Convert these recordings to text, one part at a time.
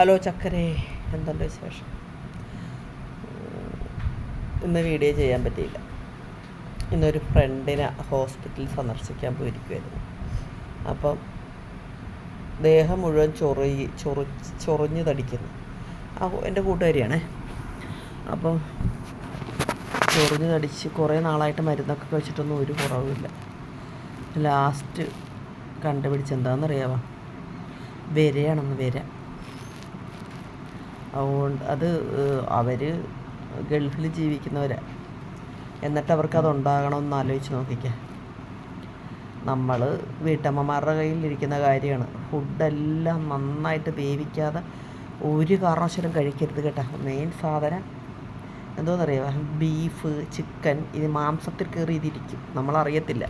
Hello ചക്കരേ എന്തുണ്ട് വിശേഷം? ഇന്ന് വീഡിയോ ചെയ്യാൻ പറ്റിയില്ല. ഇന്നൊരു ഫ്രണ്ടിനെ ഹോസ്പിറ്റലിൽ സന്ദർശിക്കാൻ പോയിരിക്കുമായിരുന്നു അപ്പം ദേഹം മുഴുവൻ ചൊറി ചൊറി ചൊറിഞ്ഞു തടിക്കുന്നു. ആ എന്റെ കൂട്ടുകാരിയാണേ. അപ്പം ചൊറിഞ്ഞു തടിച്ച് കുറേ നാളായിട്ട് മരുന്നൊക്കെ കഴിച്ചിട്ടൊന്നും ഒരു കുറവുമില്ല. ലാസ്റ്റ് കണ്ടുപിടിച്ച് എന്താണെന്നറിയാമോ വരയാണെന്ന് വര. അതുകൊണ്ട് അത് അവർ ഗൾഫിൽ ജീവിക്കുന്നവരാ. എന്നിട്ട് അവർക്ക് അത് ഉണ്ടാകണമെന്ന് ആലോചിച്ച് നോക്കിക്കേ. നമ്മൾ വീട്ടമ്മമാരുടെ കയ്യിലിരിക്കുന്ന കാര്യമാണ്. ഫുഡെല്ലാം നന്നായിട്ട് വേവിക്കാതെ ഒരു കാരണവശാലും കഴിക്കരുത് കേട്ടോ. മെയിൻ സാധനം എന്തോന്നറിയാമോ ബീഫ് ചിക്കൻ ഇത് മാംസത്തിൽ കയറി ഇതിരിക്കും. നമ്മളറിയത്തില്ല.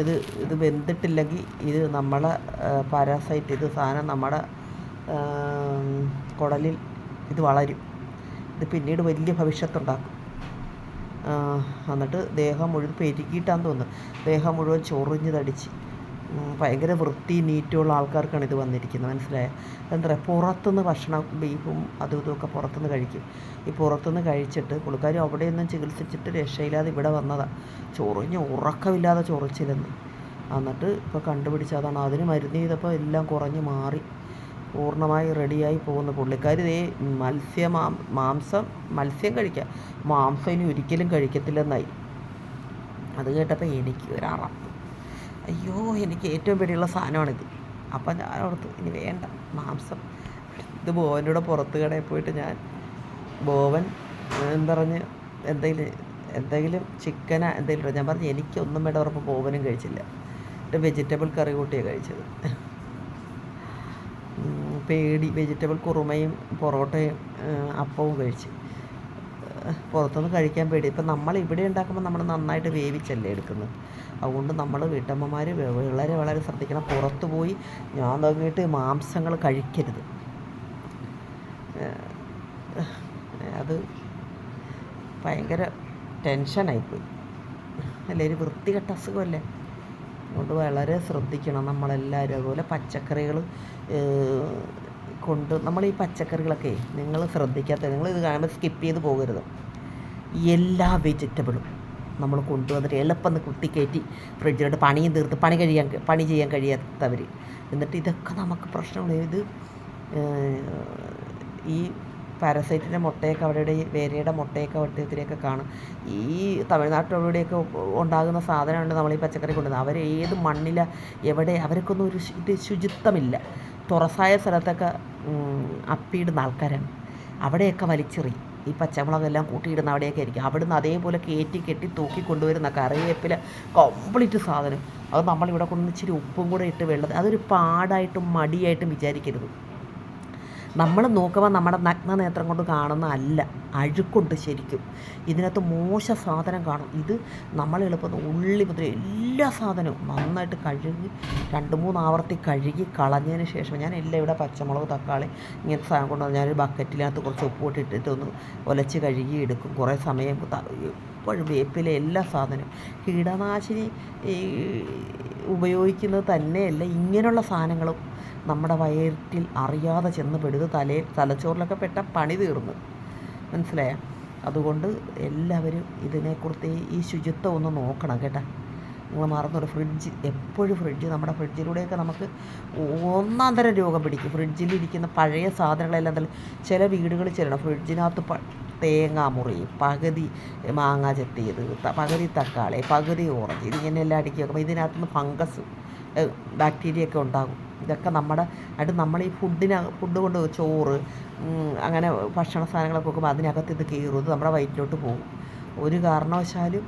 ഇത് ഇത് വെന്തിട്ടില്ലെങ്കിൽ ഇത് നമ്മളെ പാരാസൈറ്റ് ഇത് സാധനം നമ്മുടെ കുടലിൽ ഇത് വളരും. ഇത് പിന്നീട് വലിയ ഭവിഷ്യത്തുണ്ടാക്കും. എന്നിട്ട് ദേഹം മുഴുവൻ പെരുകിയിട്ടാന്ന് തോന്നുന്നു. ദേഹം മുഴുവൻ ചൊറിഞ്ഞ് തടിച്ച്. ഉം, ഭയങ്കര വൃത്തി നീറ്റുള്ള ആൾക്കാർക്കാണ് ഇത് വന്നിരിക്കുന്നത്. മനസ്സിലായ? എന്താ പറയുക പുറത്തുനിന്ന് ഭക്ഷണം ബീഫും അതും ഇതുമൊക്കെ പുറത്തുനിന്ന് കഴിക്കും. ഈ പുറത്തുനിന്ന് കഴിച്ചിട്ട് പുള്ളിക്കാരും അവിടെയൊന്നും ചികിത്സിച്ചിട്ട് രക്ഷയില്ലാതെ ഇവിടെ വന്നതാണ് ചൊറിഞ്ഞ് ഉറക്കമില്ലാതെ ചൊറിച്ചില്ലെന്ന് എന്നിട്ട് ഇപ്പോൾ കണ്ടുപിടിച്ചതാണ് അതിന് മരുന്ന് ചെയ്തപ്പോൾ എല്ലാം കുറഞ്ഞ് മാറി. പൂർണമായി റെഡിയായി പോകുന്ന പുള്ളിക്കാരി ഈ മത്സ്യ മാംസം മത്സ്യം കഴിക്കാം. മാംസം ഇനി ഒരിക്കലും കഴിക്കത്തില്ലെന്നായി. അത് കേട്ടപ്പോൾ എനിക്ക് ഒരു അറപ്പ് അയ്യോ എനിക്ക് ഏറ്റവും പേടിയുള്ള സാധനമാണിത്. അപ്പം ഞാൻ ഓർത്തു ഇനി വേണ്ട മാംസം. ഇത് ബോവന്റെ കൂടെ പുറത്ത് കടയിൽ പോയിട്ട് ഞാൻ ബോവൻ എന്തറിഞ്ഞ് എന്തെങ്കിലും എന്തെങ്കിലും ചിക്കനാ എന്തെങ്കിലും ഞാൻ പറഞ്ഞു എനിക്കൊന്നും വേണ്ട ഉറപ്പ് ബോവനും കഴിച്ചില്ല. വെജിറ്റബിൾ കറി കൂട്ടിയാണ് കഴിച്ചത്. പേടി വെജിറ്റബിൾ കുറുമയും പൊറോട്ടയും അപ്പവും കഴിച്ച്. പുറത്തുനിന്ന് കഴിക്കാൻ പേടി. ഇപ്പം നമ്മൾ ഇവിടെ ഉണ്ടാക്കുമ്പോൾ നമ്മൾ നന്നായിട്ട് വേവിച്ചല്ലേ എടുക്കുന്നത്. അതുകൊണ്ട് നമ്മൾ വീട്ടമ്മമാർ വളരെ വളരെ ശ്രദ്ധിക്കണം. പുറത്ത് പോയി ഞാൻ തുടങ്ങിയിട്ട് മാംസങ്ങൾ കഴിക്കരുത്. അത് ഭയങ്കര ടെൻഷനായിപ്പോയി. അല്ലേ? ഒരു വൃത്തികെട്ട അസുഖമല്ലേ? അതുകൊണ്ട് വളരെ ശ്രദ്ധിക്കണം നമ്മളെല്ലാവരും. അതുപോലെ പച്ചക്കറികൾ കൊണ്ട് നമ്മൾ ഈ പച്ചക്കറികളൊക്കെ നിങ്ങൾ ശ്രദ്ധിക്കാത്ത നിങ്ങൾ ഇത് കാണുമ്പോൾ സ്കിപ്പ് ചെയ്ത് പോകരുത്. എല്ലാ വെജിറ്റബിളും നമ്മൾ കൊണ്ടുവന്നിട്ട് എളുപ്പം കുത്തിക്കയറ്റി ഫ്രിഡ്ജിലോട്ട് പണിയും തീർത്ത് പണി കഴിയാൻ പണി ചെയ്യാൻ കഴിയാത്തവർ എന്നിട്ട് ഇതൊക്കെ നമുക്ക് പ്രശ്നമാണ്. ഇത് ഈ പാരസൈറ്റിന്റെ മുട്ടയൊക്കെ അവിടെ വേരയുടെ മുട്ടയൊക്കെ ഒത്തിരിയൊക്കെ കാണും. ഈ തമിഴ്നാട്ടിലൂടെയൊക്കെ ഉണ്ടാകുന്ന സാധനമുണ്ട് നമ്മൾ ഈ പച്ചക്കറി കൊണ്ടുവന്നത് അവർ ഏത് മണ്ണില എവിടെ അവർക്കൊന്നും ഒരു ഇത് ശുചിത്വമില്ല. തുറസായ സ്ഥലത്തൊക്കെ അപ്പിയിടുന്ന ആൾക്കാരാണ്. അവിടെയൊക്കെ വലിച്ചെറിയും ഈ പച്ചമുളകെല്ലാം കൂട്ടിയിടുന്ന അവിടെയൊക്കെ ആയിരിക്കും. അവിടുന്ന് അതേപോലെ കയറ്റി കെട്ടി തൂക്കി കൊണ്ടുവരുന്ന കറിവേപ്പില കംപ്ലീറ്റ് സാധനം. അത് നമ്മളിവിടെ കൊണ്ടുവന്ന് ഇച്ചിരി ഉപ്പും കൂടെ ഇട്ട് വെള്ളം അതൊരു പാടായിട്ടും മടിയായിട്ടും വിചാരിക്കരുത്. നമ്മൾ നോക്കുമ്പോൾ നമ്മുടെ നഗ്ന നേത്രം കൊണ്ട് കാണുന്നതല്ല അഴുക്കുണ്ട് ശരിക്കും. ഇതിനകത്ത് മോശ സാധനം കാണും. ഇത് നമ്മൾ എളുപ്പം ഉള്ളി മുതൽ എല്ലാ സാധനവും നന്നായിട്ട് കഴുകി രണ്ട് മൂന്ന് ആവർത്തി കഴുകി കളഞ്ഞതിന് ശേഷം ഞാൻ എല്ലാം ഇവിടെ പച്ചമുളക് തക്കാളി ഇങ്ങനത്തെ സാധനം കൊണ്ടുവന്ന് ഞാനൊരു ബക്കറ്റിനകത്ത് കുറച്ച് ഉപ്പ് ഇട്ടിട്ട് ഒന്ന് ഒലച്ച് കഴുകി എടുക്കും. കുറേ സമയം എപ്പോഴും വേപ്പിലെ എല്ലാ സാധനവും കീടനാശിനി ഉപയോഗിക്കുന്നത് തന്നെയല്ല ഇങ്ങനെയുള്ള സാധനങ്ങളും നമ്മുടെ വയറ്റിൽ അറിയാതെ ചെന്ന് പെടുത് തലയിൽ തലച്ചോറിലൊക്കെ പെട്ട പണി തീർന്നു. മനസ്സിലായോ? അതുകൊണ്ട് എല്ലാവരും ഇതിനെക്കുറിച്ച് ഈ ശുചിത്വം ഒന്ന് നോക്കണം കേട്ടോ. നിങ്ങൾ മറന്നൊരു ഫ്രിഡ്ജ് എപ്പോഴും ഫ്രിഡ്ജ് നമ്മുടെ ഫ്രിഡ്ജിലൂടെയൊക്കെ നമുക്ക് ഒന്നാം തരം രോഗം പിടിക്കും. ഫ്രിഡ്ജിലിരിക്കുന്ന പഴയ സാധനങ്ങളെല്ലാം തന്നെ ചില വീടുകളിൽ ചെല്ലണം. ഫ്രിഡ്ജിനകത്ത് പ തേങ്ങാ മുറി പകുതി മാങ്ങ ചെത്തിയത് പകുതി തക്കാളി പകുതി ഓറഞ്ച് ഇതിങ്ങനെയെല്ലാം അടുക്കി വെക്കുമ്പോൾ ഇതിനകത്തുനിന്ന് ഫംഗസ് ബാക്ടീരിയ ഒക്കെ ഉണ്ടാകും. ഇതൊക്കെ നമ്മുടെ അത് നമ്മൾ ഈ ഫുഡിന് ഫുഡ് കൊണ്ട് ചോറ് അങ്ങനെ ഭക്ഷണ സാധനങ്ങളൊക്കെ വെക്കുമ്പോൾ അതിനകത്ത് ഇത് കീറും ഇത് നമ്മുടെ വയറ്റിലോട്ട് പോകും. ഒരു കാരണവശാലും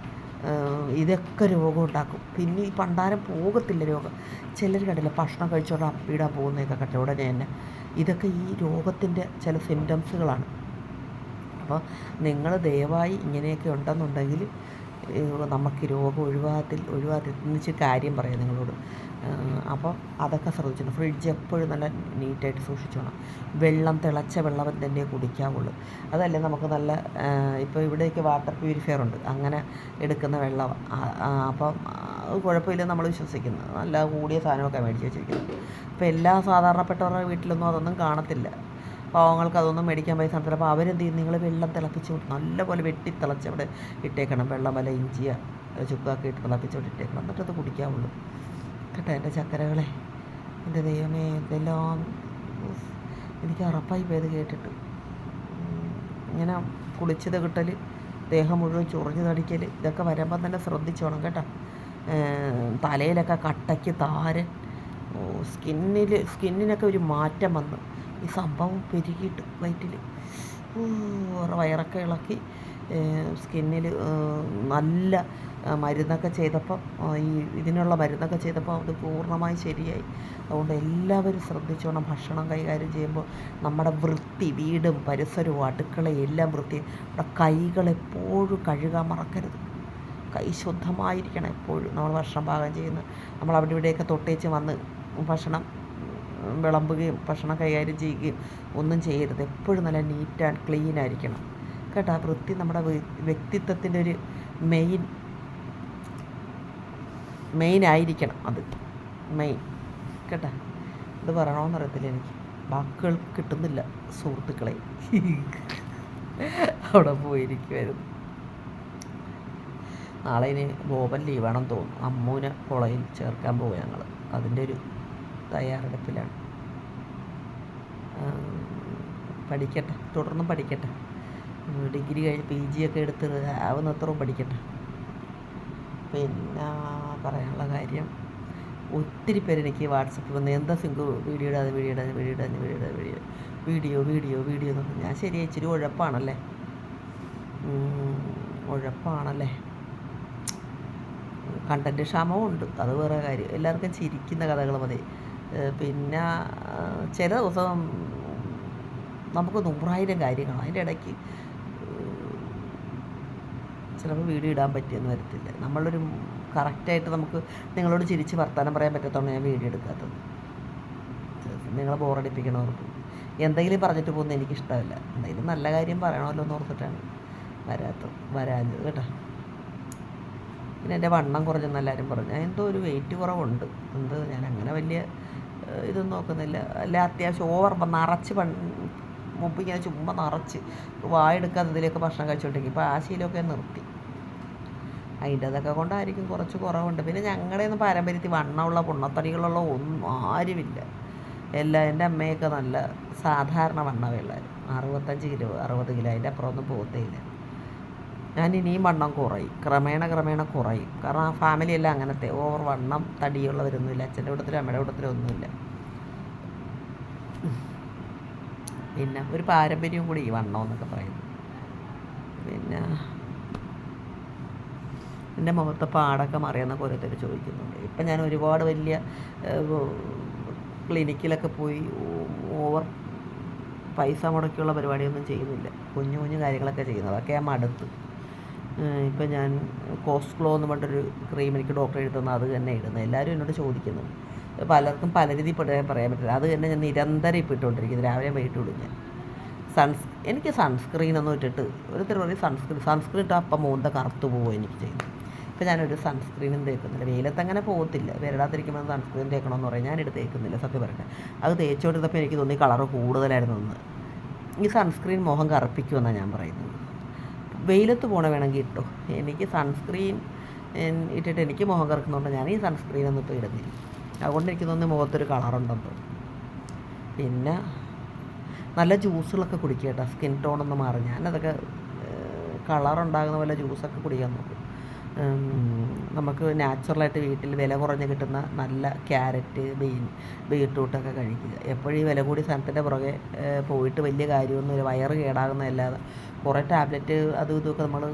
ഇതൊക്കെ രോഗം ഉണ്ടാക്കും. പിന്നെ ഈ പണ്ടാരം പോകത്തില്ല രോഗം. ചിലർ കണ്ടില്ല ഭക്ഷണം കഴിച്ചോണ്ട് അപ്പിടാൻ പോകുന്നതൊക്കെ കണ്ട? ഉടനെ തന്നെ. ഇതൊക്കെ ഈ രോഗത്തിന്റെ ചില സിംറ്റംസുകളാണ് അപ്പോൾ നിങ്ങൾ ദയവായി ഇങ്ങനെയൊക്കെ ഉണ്ടെന്നുണ്ടെങ്കിൽ നമുക്ക് രോഗം ഒഴിവാത്തിൽ ഒഴിവാകത്തിൽ എന്നുവെച്ച് കാര്യം പറയാം നിങ്ങളോട്. അപ്പോൾ അതൊക്കെ ശ്രദ്ധിച്ചോണം. ഫ്രിഡ്ജ് എപ്പോഴും നല്ല നീറ്റായിട്ട് സൂക്ഷിച്ചോണം. വെള്ളം തിളച്ച വെള്ളം തന്നെ കുടിക്കാവുള്ളൂ. അതല്ലേ നമുക്ക് നല്ല ഇപ്പോൾ ഇവിടെയൊക്കെ വാട്ടർ പ്യൂരിഫയർ ഉണ്ട്. അങ്ങനെ എടുക്കുന്ന വെള്ളം അപ്പം കുഴപ്പമില്ല നമ്മൾ വിശ്വസിക്കുന്നത് നല്ല കൂടിയ സാധനമൊക്കെ മേടിച്ച് വെച്ചിരിക്കുന്നത് അപ്പോൾ എല്ലാ സാധാരണപ്പെട്ടവരുടെ വീട്ടിലൊന്നും അതൊന്നും കാണത്തില്ല. പാവങ്ങൾക്ക് അതൊന്നും മേടിക്കാൻ പൈസ നടത്തില്ല അപ്പോൾ അവരെന്ത് ചെയ്യും? നിങ്ങൾ വെള്ളം തിളപ്പിച്ച് വിട്ട് നല്ലപോലെ വെട്ടി തിളച്ച് അവിടെ ഇട്ടേക്കണം. വെള്ളം വല്ല ഇഞ്ചിയ ചുക്കാക്കി ഇട്ട് തിളപ്പിച്ചോട്ട് ഇട്ടേക്കണം. എന്നിട്ടത് കുടിക്കാവുള്ളൂ. കേട്ടോ എന്റെ ചക്കരകളെ. എന്റെ ദൈവമേ ഇതെല്ലാം എനിക്ക് ഉറപ്പായി പോയത് കേട്ടിട്ട്. ഇങ്ങനെ കുളിച്ചത് കിട്ടൽ ദേഹം മുഴുവൻ ചൊറിഞ്ഞ് തടിക്കൽ ഇതൊക്കെ വരുമ്പം തന്നെ ശ്രദ്ധിച്ചോണം കേട്ടോ. തലയിലൊക്കെ കട്ടയ്ക്ക് താരൻ. സ്കിന്നിൽ സ്കിന്നിനൊക്കെ ഒരു മാറ്റം വന്നു. ഈ സംഭവം പെരുകിയിട്ട് വയറ്റിൽ വയറൊക്കെ ഇളക്കി സ്കിന്നിൽ നല്ല മരുന്നൊക്കെ ചെയ്തപ്പം ആ, ഈ ഇതിനുള്ള മരുന്നൊക്കെ ചെയ്തപ്പോൾ അത് പൂർണമായി ശരിയായി. അതുകൊണ്ട് എല്ലാവരും ശ്രദ്ധിച്ചോണം ഭക്ഷണം കൈകാര്യം ചെയ്യുമ്പോൾ നമ്മുടെ വൃത്തി വീടും പരിസരവും അടുക്കളയും എല്ലാം വൃത്തി നമ്മുടെ കൈകൾ എപ്പോഴും കഴുകാൻ മറക്കരുത്. കൈ ശുദ്ധമായിരിക്കണം എപ്പോഴും. നമ്മൾ ഭക്ഷണം പാകം ചെയ്യുന്നത് നമ്മൾ അവിടെ ഇവിടെയൊക്കെ തൊട്ടേച്ച് വന്ന് ഭക്ഷണം വിളമ്പുകയും ഭക്ഷണം കൈകാര്യം ചെയ്യുകയും ഒന്നും ചെയ്യരുത്. എപ്പോഴും നല്ല നീറ്റ് ആൻഡ് ക്ലീൻ ആയിരിക്കണം. കേട്ടോ? വൃത്തി നമ്മുടെ വ്യ- വ്യക്തിത്വത്തിന്റെ ഒരു മെയിൻ മെയിൻ ആയിരിക്കണം അത്. മെയിൻ കേട്ടോ? ഇത് പറയണമെന്ന് അറിയത്തില്ല എനിക്ക്. വാക്കുകൾ കിട്ടുന്നില്ല സുഹൃത്തുക്കളെ. അവിടെ പോയിരിക്കുമായിരുന്നു നാളെ ഇനി ബോബൻ ലീവാണെന്ന് തോന്നുന്നു. അമ്മൂനെ കുളയിൽ ചേർക്കാൻ പോകും ഞങ്ങൾ അതിന്റെ ഒരു തയ്യാറെടുപ്പിലാണ്. പഠിക്കട്ടെ തുടർന്നും പഠിക്കട്ടെ. ഡിഗ്രി കഴിഞ്ഞ് പി ജി ഒക്കെ എടുത്ത് ആവുന്നത്രയും പഠിക്കട്ടെ. പിന്നെ പറയാനുള്ള കാര്യം ഒത്തിരി പേര് എനിക്ക് വാട്സപ്പിൽ വന്ന് എന്താ സിംഗു വീഡിയോ ഇടാതെ വീഡിയോ ഇടാതെ വീഡിയോ ഇടാതെ വീഡിയോ ഇടാതെ വീഡിയോ വീഡിയോ വീഡിയോ വീഡിയോ എന്ന് ഞാൻ ശരി ഇച്ചിരി ഉഴപ്പാണല്ലേ? ഉഴപ്പാണല്ലേ? കണ്ടന്റ് ക്ഷാമവും ഉണ്ട് അത് വേറെ കാര്യം. എല്ലാവർക്കും ചിരിക്കുന്ന കഥകൾ മതി. പിന്നെ ചില ദിവസം നമുക്ക് നൂറായിരം കാര്യങ്ങളാണ് അതിന്റെ ഇടയ്ക്ക് ചിലപ്പോൾ വീഡിയോ ഇടാൻ പറ്റിയെന്ന് വരത്തില്ല. നമ്മളൊരു കറക്റ്റായിട്ട് നമുക്ക് നിങ്ങളോട് ചിരിച്ച് വർത്തമാനം പറയാൻ പറ്റത്തോണ്ട് ഞാൻ വീഡിയോ എടുക്കാത്തത്. നിങ്ങളെ ബോറടിപ്പിക്കണമെന്ന് എന്തെങ്കിലും പറഞ്ഞിട്ട് പോകുന്നത് എനിക്കിഷ്ടമല്ല. എന്തെങ്കിലും നല്ല കാര്യം പറയണമല്ലോ എന്ന് ഓർത്തിട്ടാണ് വരാത്തത് വരാഞ്ഞത് കേട്ടോ. പിന്നെ എന്റെ വണ്ണം കുറഞ്ഞെന്ന് എല്ലാവരും പറഞ്ഞു. എന്തോ ഒരു വെയിറ്റ് കുറവുണ്ട്. എന്ത് ഞാൻ അങ്ങനെ വലിയ ഇതൊന്നും നോക്കുന്നില്ല. അല്ല അത്യാവശ്യം ഓവർ നിറച്ച് മുമ്പ് ഇങ്ങനെ ചുമ്മാ നിറച്ച് വായെടുക്കാതെ ഇതിലേക്ക് ഭക്ഷണം കഴിച്ചുകൊണ്ടിരിക്കും ഇപ്പോൾ ആ ശീലമൊക്കെ നിർത്തി. അതിന്റെതൊക്കെ കൊണ്ടായിരിക്കും കുറച്ച് കുറവുണ്ട്. പിന്നെ ഞങ്ങളുടെ ഒന്നും പാരമ്പര്യത്തിൽ വണ്ണമുള്ള പുണ്ണത്തടികളുള്ള ഒന്നും ആരുമില്ല. എല്ലാ എന്റെ അമ്മയൊക്കെ നല്ല സാധാരണ വണ്ണമേ ഉള്ളായിരുന്നു അറുപത്തഞ്ച് കിലോ അറുപത് കിലോ അതിന്റെ അപ്പുറം ഒന്നും പോകത്തേയില്ല ഞാൻ ഇനിയും വണ്ണം കുറയും. ക്രമേണ ക്രമേണ കുറയും. കാരണം ആ ഫാമിലി എല്ലാം അങ്ങനത്തെ. ഓവർ വണ്ണം തടിയുള്ളവരൊന്നുമില്ല അച്ഛന്റെ കൂട്ടത്തിലും അമ്മയുടെ കൂട്ടത്തിലും ഒന്നുമില്ല. പിന്നെ ഒരു പാരമ്പര്യവും കൂടി ഈ വണ്ണം എന്നൊക്കെ പറയുന്നത് പിന്നെ എന്റെ മുഖത്തെ പാടൊക്കെ മറിയുന്ന ഓരോരുത്തർ ചോദിക്കുന്നുണ്ട്. ഇപ്പം ഞാൻ ഒരുപാട് വലിയ ക്ലിനിക്കിലൊക്കെ പോയി ഓവർ പൈസ മുടക്കിയുള്ള പരിപാടിയൊന്നും ചെയ്യുന്നില്ല. കുഞ്ഞു കുഞ്ഞു കാര്യങ്ങളൊക്കെ ചെയ്യുന്നത്. അതൊക്കെ ഞാൻ മടുത്ത്. ഇപ്പം ഞാൻ കോസ്ക്ലോ എന്ന് പറഞ്ഞൊരു ക്രീം എനിക്ക് ഡോക്ടർ എഴുതുന്നത് അത് തന്നെ ഇടുന്നത്. എല്ലാവരും എന്നോട് ചോദിക്കുന്നു. പലർക്കും പല രീതിയിൽ പറയാൻ പറയാൻ പറ്റില്ല. അത് തന്നെ ഞാൻ നിരന്തരം ഇപ്പോൾ ഇട്ടുകൊണ്ടിരിക്കുന്നത് രാവിലെ വൈകിട്ട് ഇടും ഞാൻ. സൺസ് എനിക്ക് സൺസ്ക്രീൻ ഒന്നും ഇട്ടിട്ട് ഒരു പറയും സൺസ്ക്രീൻ സൺസ്ക്രീൻ ഇട്ടാൽ അപ്പം മൂന്ത കറുത്ത് പോകും എനിക്ക് ചെയ്യുന്നു ഇപ്പം ഞാനൊരു സൺസ്ക്രീനും തേക്കുന്നില്ല. വെയിലത്ത് അങ്ങനെ പോകത്തില്ല. വരടാതിരിക്കുമ്പോൾ സൺസ്ക്രീൻ തേക്കണമെന്ന് പറയും. ഞാനിത് തേക്കുന്നില്ല സത്യം പറയട്ടെ. അത് തേച്ചുകൊണ്ടിരുന്നപ്പോൾ എനിക്ക് തോന്നി കളറ് കൂടുതലായിരുന്നു ഈ സൺസ്ക്രീൻ മുഖം കറുപ്പിക്കുമെന്നാണ് ഞാൻ പറയുന്നത്. വെയിലത്ത് പോണ വേണമെങ്കിൽ ഇട്ടോ. എനിക്ക് സൺസ്ക്രീൻ ഇട്ടിട്ട് എനിക്ക് മുഖം കറക്കുന്നതുകൊണ്ട് ഞാൻ ഈ സൺസ്ക്രീൻ ഒന്നും ഇപ്പോൾ ഇടുന്നില്ല. അതുകൊണ്ട് എനിക്ക് തോന്നുന്നു മുഖത്തൊരു കളറുണ്ടെന്ന് പിന്നെ നല്ല ജ്യൂസുകളൊക്കെ കുടിക്കുക കേട്ടോ. സ്കിൻ ടോണൊന്ന് മാറി. ഞാനതൊക്കെ കളറുണ്ടാകുന്ന പോലെ ജ്യൂസൊക്കെ കുടിക്കാൻ നോക്കും. നമുക്ക് നാച്ചുറലായിട്ട് വീട്ടിൽ വില കുറഞ്ഞ് കിട്ടുന്ന നല്ല ക്യാരറ്റ് ബീൻ ബീട്രൂട്ടൊക്കെ കഴിക്കുക. എപ്പോഴും ഈ വില കൂടിയ സാധനത്തിന്റെ പുറകെ പോയിട്ട് വലിയ കാര്യമൊന്നുമില്ല വയറ് കേടാകുന്നതല്ലാതെ. കുറേ ടാബ്ലറ്റ് അതും ഇതുമൊക്കെ നമ്മൾ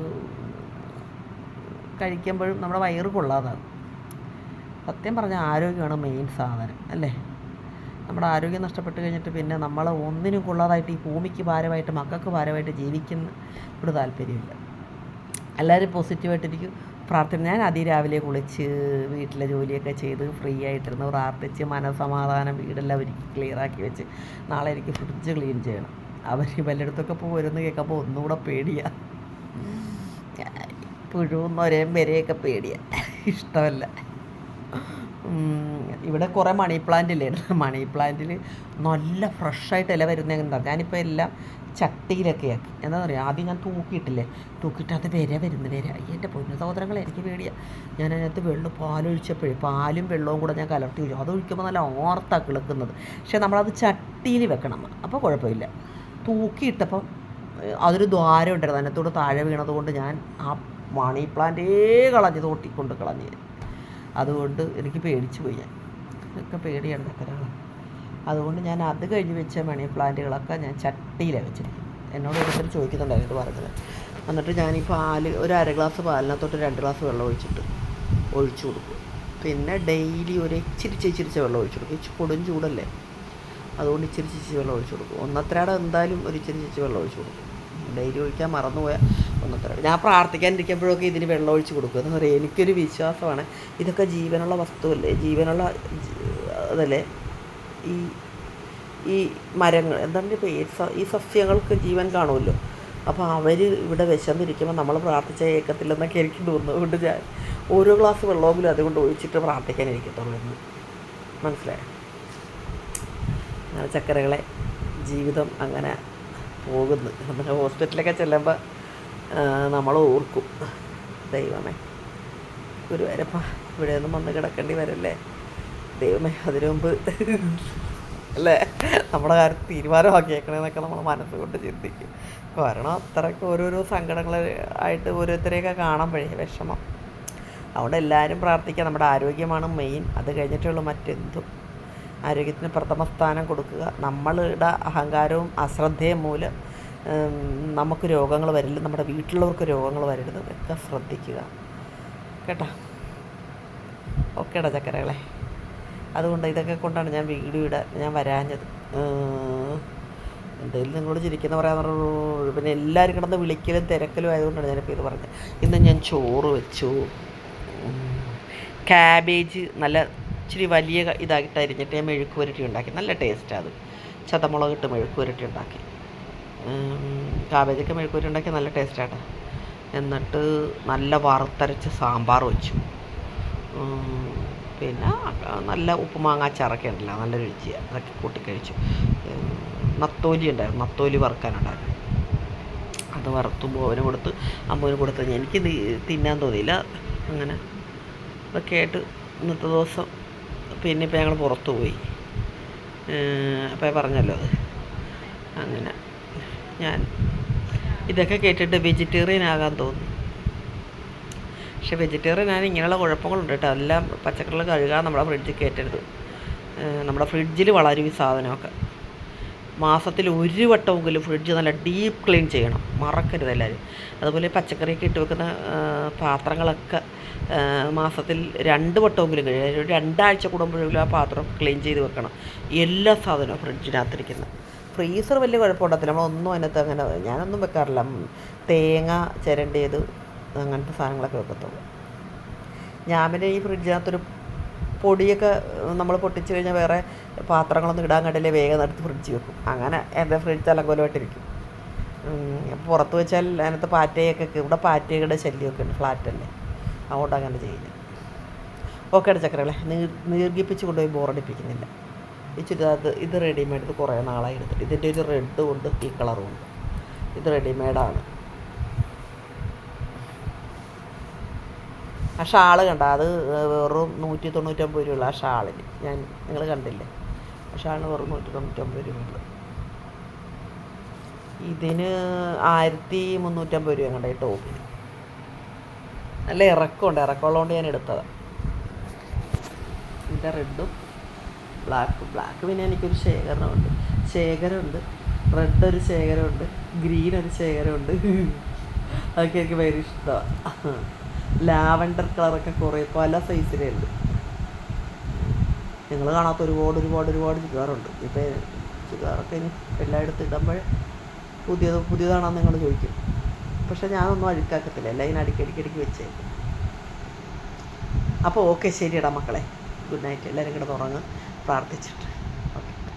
കഴിക്കുമ്പോഴും നമ്മുടെ വയറ് കൊള്ളാതാകും സത്യം പറഞ്ഞാൽ ആരോഗ്യമാണ് മെയിൻ സാധനം അല്ലേ? നമ്മുടെ ആരോഗ്യം നഷ്ടപ്പെട്ട് കഴിഞ്ഞിട്ട് പിന്നെ നമ്മൾ ഒന്നിനും കൊള്ളാതായിട്ട് ഈ ഭൂമിക്ക് ഭാരമായിട്ട് മക്കൾക്ക് ഭാരമായിട്ട് ജീവിക്കുന്ന ഒരു താല്പര്യമില്ല. എല്ലാവരും പോസിറ്റീവായിട്ടിരിക്കും പ്രാർത്ഥന. ഞാൻ അതിരാവിലെ കുളിച്ച് വീട്ടിലെ ജോലിയൊക്കെ ചെയ്ത് ഫ്രീ ആയിട്ടിരുന്ന് പ്രാർത്ഥിച്ച് മനസമാധാനം വീടെല്ലാം ഒരുക്കി ക്ലിയറാക്കി വെച്ച് നാളെ എനിക്ക് ഫ്രിഡ്ജ് ക്ലീൻ ചെയ്യണം. അവർ വല്ലയിടത്തൊക്കെ പോരുന്ന് കേൾക്കുമ്പോൾ ഒന്നുകൂടെ പേടിയാണ് പുഴുന്നൊരേം വരെയൊക്കെ പേടിയാണ് ഇഷ്ടമല്ല. ഇവിടെ കുറേ മണി പ്ലാന്റ് ഇല്ലേ? മണി പ്ലാന്റിൽ നല്ല ഫ്രഷായിട്ട് ഇല വരുന്നതെന്താ ഞാനിപ്പോൾ എല്ലാം ചട്ടിയിലൊക്കെ ആക്കി. എന്താ പറയുക ആദ്യം ഞാൻ തൂക്കിയിട്ടില്ലേ? തൂക്കിയിട്ട് അത് വരുന്ന വരുന്നു ഈ എന്റെ പൊന്നു സഹോദരങ്ങൾ എനിക്ക് പേടിയാ. ഞാൻ അതിനകത്ത് വെള്ളം പാലൊഴിച്ചപ്പോഴേ പാലും വെള്ളവും കൂടെ ഞാൻ കലർത്തി ഒഴിച്ചു. അത് ഒഴിക്കുമ്പോൾ നല്ല ഓർത്താ കിളക്കുന്നത്. പക്ഷേ നമ്മളത് ചട്ടിയിൽ വെക്കണം. അപ്പോൾ കുഴപ്പമില്ല. തൂക്കിയിട്ടപ്പം അതൊരു ദ്വാരം ഉണ്ടായിരുന്നു അതിനകത്തോട് താഴെ വീണതുകൊണ്ട് ഞാൻ ആ മണി പ്ലാന്റേ കളഞ്ഞ് തോട്ടിക്കൊണ്ട് കളഞ്ഞ്. അതുകൊണ്ട് എനിക്ക് പേടിച്ചു പോയി ഞാൻ. ഒക്കെ പേടിയാണ് ചക്കരകൾ അതുകൊണ്ട് ഞാൻ അത് കഴിഞ്ഞ് വെച്ച മണി പ്ലാന്റുകളൊക്കെ ഞാൻ ചട്ടിയിലാണ് വെച്ചിരിക്കുന്നത്. എന്നോട് ഓരോരുത്തർ ചോദിക്കുന്നുണ്ടായിരുന്നു ഇത് പറഞ്ഞത്. എന്നിട്ട് ഈ പാൽ ഒരു അര ഗ്ലാസ് പാലിനകത്തോട്ട് രണ്ട് ഗ്ലാസ് വെള്ളം ഒഴിച്ചിട്ട് ഒഴിച്ചു കൊടുക്കും. പിന്നെ ഡെയിലി ഒരു ഇച്ചിരി ചിരിച്ച വെള്ളം ഒഴിച്ചു കൊടുക്കും. ഇച്ചിരി കൊടും ചൂടല്ലേ? അതുകൊണ്ട് ഇച്ചിരി ചിരിച്ച് വെള്ളം ഒഴിച്ചു കൊടുക്കും. ഒന്നത്രയുടെ എന്തായാലും ഒരു ഇച്ചിരി ചിരിച്ച് വെള്ളം ഒഴിച്ചു കൊടുക്കും. ഡെയിലി ഒഴിക്കാൻ മറന്നുപോയാൽ ഒന്നത്ര ഞാൻ പ്രാർത്ഥിക്കാനിരിക്കുമ്പോഴൊക്കെ ഇതിന് വെള്ളം ഒഴിച്ച് കൊടുക്കും. എന്ന് പറയുക എനിക്കൊരു വിശ്വാസമാണ്. ഇതൊക്കെ ജീവനുള്ള വസ്തുവല്ലേ? ജീവനുള്ള അതല്ലേ? ഈ ഈ മരങ്ങൾ എന്താണ് ഇപ്പോൾ ഈ സസ്യങ്ങൾക്ക് ജീവൻ കാണുമല്ലോ. അപ്പോൾ അവർ ഇവിടെ വിശന്നിരിക്കുമ്പോൾ നമ്മൾ പ്രാർത്ഥിച്ച ഏക്കത്തില്ലെന്നൊക്കെ എനിക്ക് തോന്നുന്നു അതുകൊണ്ട് ഞാൻ ഓരോ ഗ്ലാസ് വെള്ളമെങ്കിലും അതുകൊണ്ട് ഒഴിച്ചിട്ട് പ്രാർത്ഥിക്കാൻ ഇരിക്കത്തുള്ളൂ എന്ന് മനസ്സിലായോ? ചക്കരകളെ ജീവിതം അങ്ങനെ പോകുന്നു. നമ്മുടെ ഹോസ്പിറ്റലൊക്കെ ചെല്ലുമ്പോൾ നമ്മൾ ഓർക്കും. ദൈവമേ ഗുരുവായൂരപ്പ ഇവിടെ ഒന്നും വന്ന് കിടക്കേണ്ടി വരല്ലേ? ദൈവമേ അതിനു മുമ്പ് അല്ലേ? നമ്മുടെ കാര്യം തീരുമാനമാക്കിയേക്കണേന്നൊക്കെ നമ്മൾ മനസ്സുകൊണ്ട് ചിന്തിക്കും. കാരണം അത്രയ്ക്ക് ഓരോരോ സങ്കടങ്ങൾ ആയിട്ട് ഓരോരുത്തരെയൊക്കെ കാണുമ്പോഴേ വിഷമം. അവിടെ എല്ലാവരും പ്രാർത്ഥിക്കുക നമ്മുടെ ആരോഗ്യമാണ് മെയിൻ അത് കഴിഞ്ഞിട്ടുള്ള മറ്റെന്തും. ആരോഗ്യത്തിന് പ്രഥമ സ്ഥാനം കൊടുക്കുക. നമ്മളുടെ അഹങ്കാരവും അശ്രദ്ധയും മൂലം നമുക്ക് രോഗങ്ങൾ വരില്ല. നമ്മുടെ വീട്ടിലുള്ളവർക്ക് രോഗങ്ങൾ വരരുത്. ഒക്കെ ശ്രദ്ധിക്കുക. കേട്ടോ? ഓക്കേടാ ചക്കരകളെ. അതുകൊണ്ട് ഇതൊക്കെ കൊണ്ടാണ് ഞാൻ വീഡിയോ ഇടാൻ ഞാൻ വരാഞ്ഞത്. എന്തെങ്കിലും നിങ്ങളോട് ചിരിക്കുന്ന പറയാൻ പറഞ്ഞു പിന്നെ എല്ലാവരും കിടന്ന് വിളിക്കലും തിരക്കലും ആയതുകൊണ്ടാണ് ഞാനിപ്പോൾ ഇത് പറഞ്ഞത്. ഇന്ന് ഞാൻ ചോറ് വെച്ചു. ക്യാബേജ് നല്ല ഇച്ചിരി വലിയ ഇതായിട്ട് അരിഞ്ഞിട്ട് ഞാൻ മെഴുക്ക് പുരട്ടി ഉണ്ടാക്കി. നല്ല ടേസ്റ്റാണ് അത്. ചതമുളക് ഇട്ട് മെഴുക്ക് പുരട്ടി ഉണ്ടാക്കി. കാബേജൊക്കെ മെഴുക്ക് പുരട്ടി ഉണ്ടാക്കി നല്ല ടേസ്റ്റാണ് എന്നിട്ട് നല്ല വറുത്തരച്ച് സാമ്പാർ വെച്ചു. പിന്നെ നല്ല ഉപ്പുമാങ്ങ അച്ചാറൊക്കെ ഉണ്ടല്ലോ. നല്ല രുചിയാണ് അതൊക്കെ കൂട്ടി കഴിച്ചു. ഉം, നത്തോലി ഉണ്ടായിരുന്നു. നത്തോലി വറുക്കാനുണ്ടായിരുന്നു. അത് വറുത്തു മോന് കൊടുത്ത് അമ്മൂന് കൊടുത്ത് എനിക്ക് തിന്നാൻ തോന്നിയില്ല. അങ്ങനെ അതൊക്കെ ആയിട്ട് ഇന്നത്തെ ദിവസം പിന്നെ ഇപ്പം ഞങ്ങൾ പുറത്തു പോയി. അപ്പോൾ പറഞ്ഞല്ലോ അത്. അങ്ങനെ ഞാൻ ഇതൊക്കെ കേട്ടിട്ട് വെജിറ്റേറിയൻ ആകാൻ തോന്നി. പക്ഷെ വെജിറ്റേറിയൻ ആണ് ഇങ്ങനെയുള്ള കുഴപ്പങ്ങളുണ്ട് കേട്ടോ. എല്ലാം പച്ചക്കറികൾ കഴുകാൻ നമ്മുടെ ഫ്രിഡ്ജിൽ കയറ്റരുത്. നമ്മുടെ ഫ്രിഡ്ജിൽ വളരും ഈ സാധനമൊക്കെ. മാസത്തിൽ ഒരു വട്ടമെങ്കിലും ഫ്രിഡ്ജ് നല്ല ഡീപ്പ് ക്ലീൻ ചെയ്യണം. മറക്കരുത് എല്ലാവരും. അതുപോലെ പച്ചക്കറിയൊക്കെ ഇട്ട് വെക്കുന്ന പാത്രങ്ങളൊക്കെ മാസത്തിൽ രണ്ട് വട്ടമെങ്കിലും കഴിയും ഒരു രണ്ടാഴ്ച കൂടുമ്പോഴെങ്കിലും ആ പാത്രം ക്ലീൻ ചെയ്ത് വെക്കണം. എല്ലാ സാധനവും ഫ്രിഡ്ജിനകത്തിരിക്കുന്നത് ഫ്രീസർ വലിയ കുഴപ്പമുണ്ടാകത്തില്ല. നമ്മളൊന്നും അതിനകത്ത് അങ്ങനെ ഞാനൊന്നും വെക്കാറില്ല. തേങ്ങ ചിരണ്ടിയത് അങ്ങനത്തെ സാധനങ്ങളൊക്കെ വെക്കത്തുള്ളൂ. ഞാൻ പിന്നെ ഈ ഫ്രിഡ്ജിനകത്തൊരു പൊടിയൊക്കെ നമ്മൾ പൊട്ടിച്ച് കഴിഞ്ഞാൽ വേറെ പാത്രങ്ങളൊന്നും ഇടാൻ കണ്ടില്ലേ വേഗം എടുത്ത് ഫ്രിഡ്ജിൽ വെക്കും. അങ്ങനെ എന്റെ ഫ്രിഡ്ജ് അലങ്കോലമായിട്ടിരിക്കും പുറത്ത് വെച്ചാൽ അതിനകത്ത് പാറ്റയൊക്കെ ഇവിടെ പാറ്റയുടെ ശല്യമൊക്കെ ഉണ്ട് ഫ്ലാറ്റല്ലേ. അതുകൊണ്ട് അങ്ങനെ ചെയ്യില്ല ഓക്കെ ചക്രകളെ നീർ നീർഗിപ്പിച്ച് കൊണ്ടുപോയി ബോറടിപ്പിക്കുന്നില്ല. ഈ ചുരിദാർ ഇത് റെഡിമെയ്ഡ് കുറേ നാളായി എടുത്തിട്ട്. ഇതിന്റെ ഒരു റെഡും ഉണ്ട് ഈ കളറും ഉണ്ട്. ഇത് റെഡിമെയ്ഡാണ് ആ ഷാൾ കണ്ട? അത് വെറും നൂറ്റി തൊണ്ണൂറ്റൊമ്പത് രൂപയുള്ള ആ ഷാളിന്. ഞാൻ നിങ്ങൾ കണ്ടില്ലേ? ആ ഷാളിന് വെറും നൂറ്റി തൊണ്ണൂറ്റൊമ്പത് രൂപയുള്ളൂ. ഇതിന് ആയിരത്തി മുന്നൂറ്റമ്പത് രൂപ കണ്ട ഈ ടോപ്പിന്. നല്ല ഇറക്കമുണ്ട്. ഇറക്കമുള്ളതുകൊണ്ട് ഞാൻ എടുത്തതാണ് ഇതിന്റെ റെഡും ബ്ലാക്ക്. ബ്ലാക്ക് പിന്നെ എനിക്കൊരു ശേഖരണമുണ്ട്. ശേഖരമുണ്ട്. റെഡ് ഒരു ശേഖരമുണ്ട്. ഗ്രീൻ ഒരു ശേഖരമുണ്ട്. അതൊക്കെ എനിക്ക് ഭയങ്കര ഇഷ്ടമാണ് ലാവൻഡർ കളറൊക്കെ കുറേ പല സൈസിലുണ്ട് നിങ്ങൾ കാണാത്ത ഒരുപാട് ഒരുപാട് ഒരുപാട് ചുരിദാറുണ്ട്. ഇപ്പോൾ ചുരിദാറൊക്കെ ഇനി എല്ലായിടത്തും ഇടുമ്പോൾ പുതിയത് പുതിയതാണെന്ന് നിങ്ങൾ ചോദിക്കും. പക്ഷെ ഞാനൊന്നും അഴുക്കാക്കത്തില്ല. എല്ലാം ഇങ്ങനെ അടിക്കടിക്കടിക്ക് വെച്ചേക്കും. അപ്പോൾ ഓക്കെ ശരിയടാ മക്കളെ. Good night. എല്ലാവരും കൂടെ തുറങ്ങ് പ്രാർത്ഥിച്ചിട്ട്.